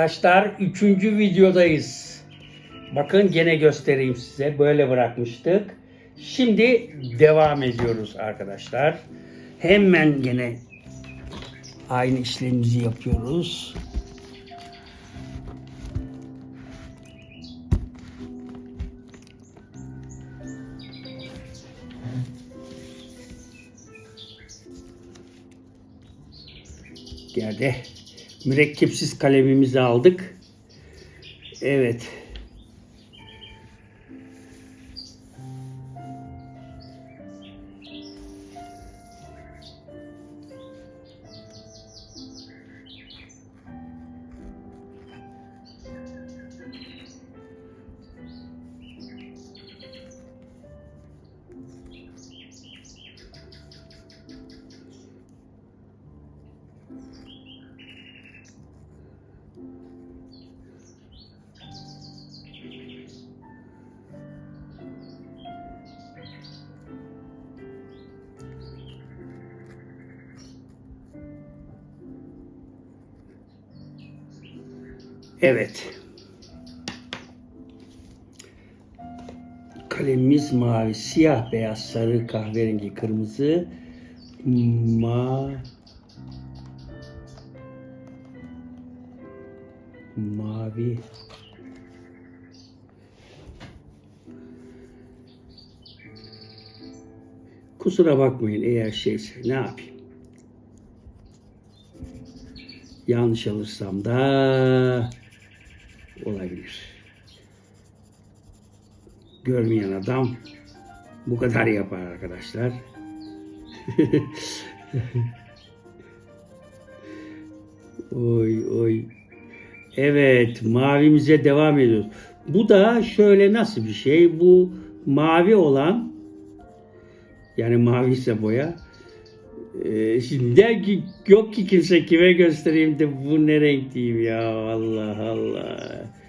Arkadaşlar üçüncü videodayız. Bakın gene göstereyim size. Böyle bırakmıştık. Şimdi devam ediyoruz arkadaşlar. Hemen gene aynı işlemimizi yapıyoruz. Geldi. Mürekkepsiz kalemimizi aldık. Evet. Evet. Kalemimiz mavi, siyah, beyaz, sarı, kahverengi, kırmızı, ma mavi Kusura bakmayın eğer şeyse ne yapayım. Yanlış alırsam da Görmeyen adam bu kadar yapar arkadaşlar. oy oy. Evet mavimize devam ediyoruz. Bu da şöyle nasıl bir şey? Bu mavi olan yani mavi ise boya. Ee, şimdi ki yok ki kimse kime göstereyim de bu ne renk diyeyim ya Allah Allah.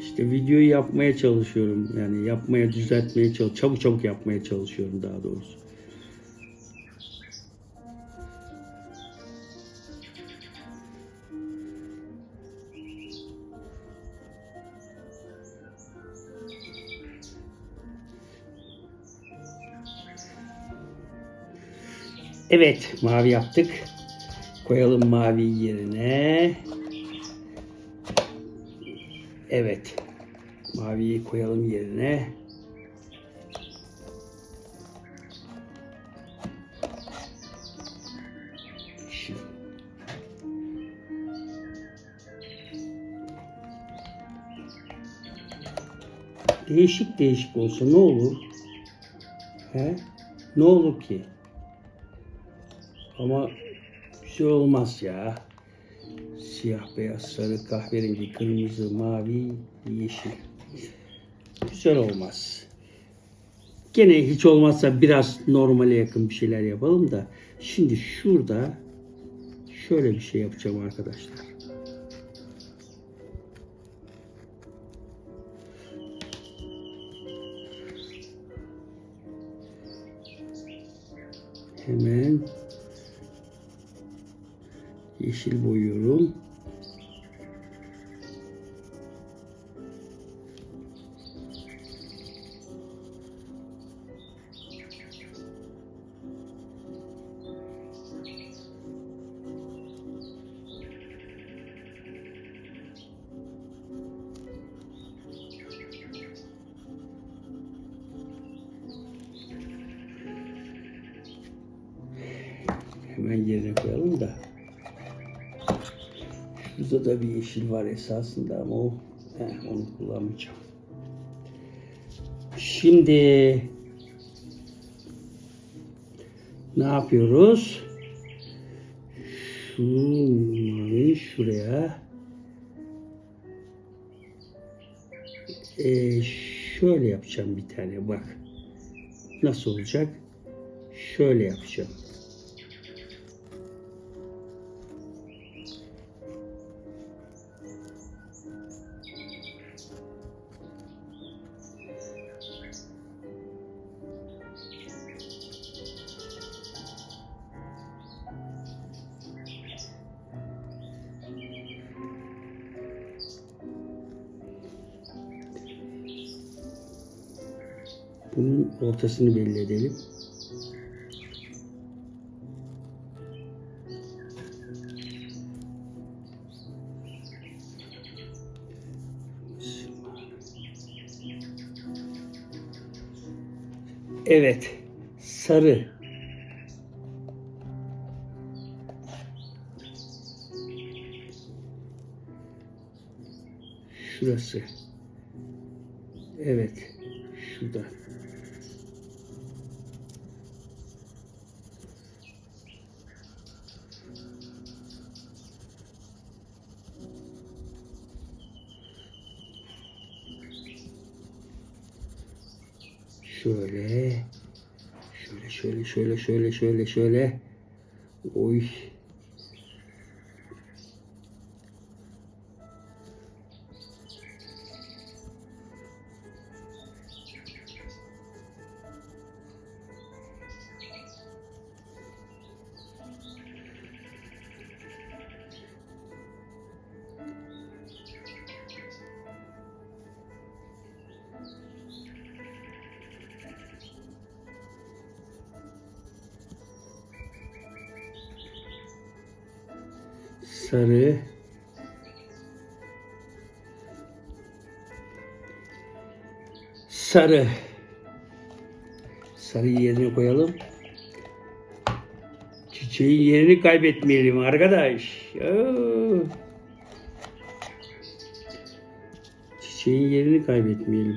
İşte videoyu yapmaya çalışıyorum. Yani yapmaya, düzeltmeye çalışıyorum. Çabuk çabuk yapmaya çalışıyorum daha doğrusu. Evet, mavi yaptık. Koyalım mavi yerine. Evet. Maviyi koyalım yerine. Değişik değişik olsa ne olur? He? Ne olur ki? Ama güzel olmaz ya. Siyah, beyaz, sarı, kahverengi, kırmızı, mavi, yeşil. Güzel olmaz. Gene hiç olmazsa biraz normale yakın bir şeyler yapalım da. Şimdi şurada şöyle bir şey yapacağım arkadaşlar. Hemen yeşil boyuyorum. Hemen yerine koyalım da. Şurada da bir yeşil var esasında ama o heh, onu kullanmayacağım. Şimdi ne yapıyoruz? Şu mavi şuraya Ee, şöyle yapacağım bir tane bak. Nasıl olacak? Şöyle yapacağım. Bunun ortasını belli edelim. Evet. Sarı. Şurası. Evet. Şurada. Şöyle. Şöyle şöyle şöyle şöyle şöyle şöyle. Oy. Sarı. Sarı. Sarıyı yerine koyalım. Çiçeğin yerini kaybetmeyelim arkadaş. Çiçeğin yerini kaybetmeyelim.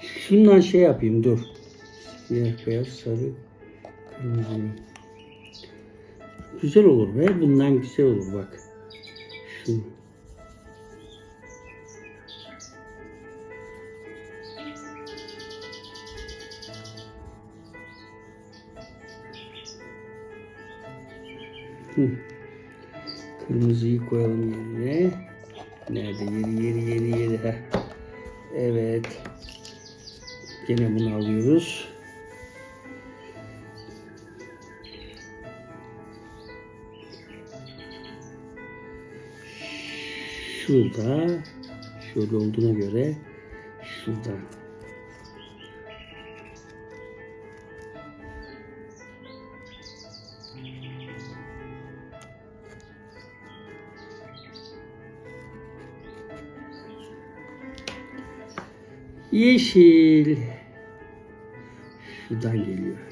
Şundan şey yapayım dur. Siyah, beyaz, sarı, kırmızı. Güzel olur be. Bundan güzel olur bak. Şu. Kırmızıyı koyalım yerine. Nerede? Yeri yeri yeri yeri. Heh. Evet. Gene bunu alıyoruz. Şurada şöyle olduğuna göre şurada. Yeşil. Şuradan geliyor.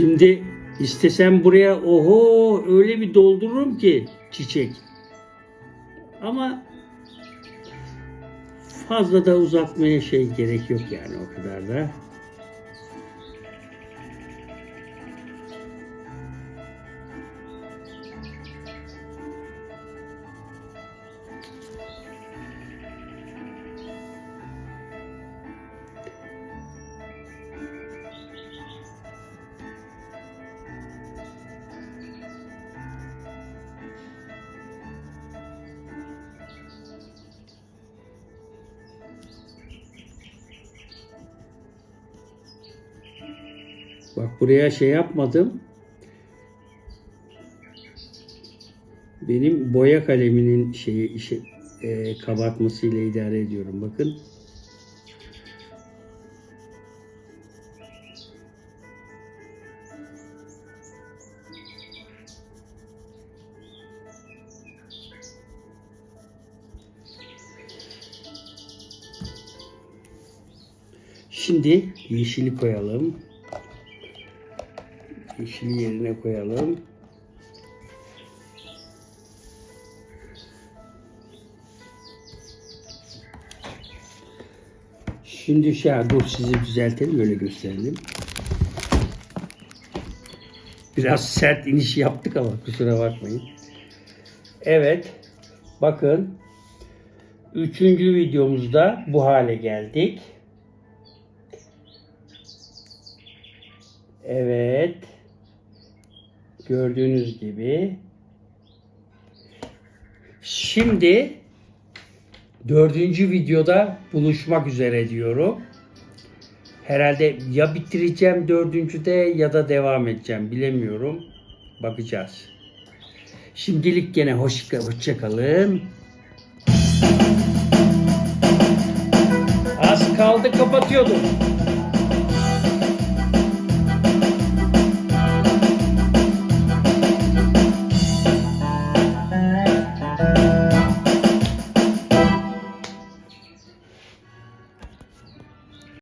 Şimdi istesem buraya oho öyle bir doldururum ki çiçek. Ama fazla da uzatmaya şey gerek yok yani o kadar da. Bak buraya şey yapmadım. Benim boya kaleminin şeyi işi e, kabartmasıyla idare ediyorum. Bakın. Şimdi yeşili koyalım. Yeşili yerine koyalım. Şimdi şey dur sizi düzeltelim öyle gösterelim. Biraz sert iniş yaptık ama kusura bakmayın. Evet. Bakın. Üçüncü videomuzda bu hale geldik. Evet. Gördüğünüz gibi. Şimdi dördüncü videoda buluşmak üzere diyorum. Herhalde ya bitireceğim dördüncüde ya da devam edeceğim. Bilemiyorum. Bakacağız. Şimdilik gene hoş, hoşça kalın. Az kaldı kapatıyordum.